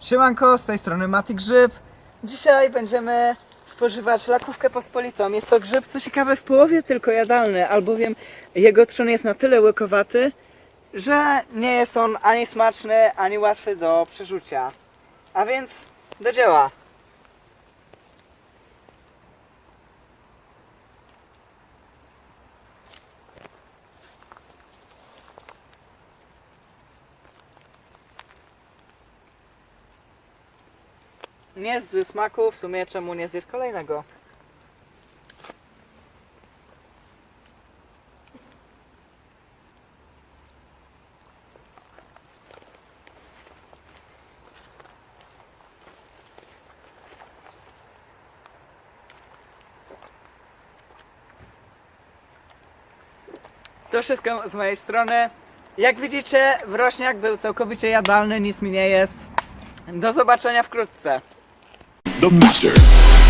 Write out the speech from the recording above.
Siemanko, z tej strony Mati Grzyb. Dzisiaj będziemy spożywać lakówkę pospolitą. Jest to grzyb, co ciekawe, w połowie tylko jadalny, albowiem jego trzon jest na tyle łykowaty, że nie jest on ani smaczny, ani łatwy do przerzucia. A więc do dzieła. Nie jest zły smaku, w sumie czemu nie zjeść kolejnego? To wszystko z mojej strony. Jak widzicie, wrośniak był całkowicie jadalny, nic mi nie jest. Do zobaczenia wkrótce. The master.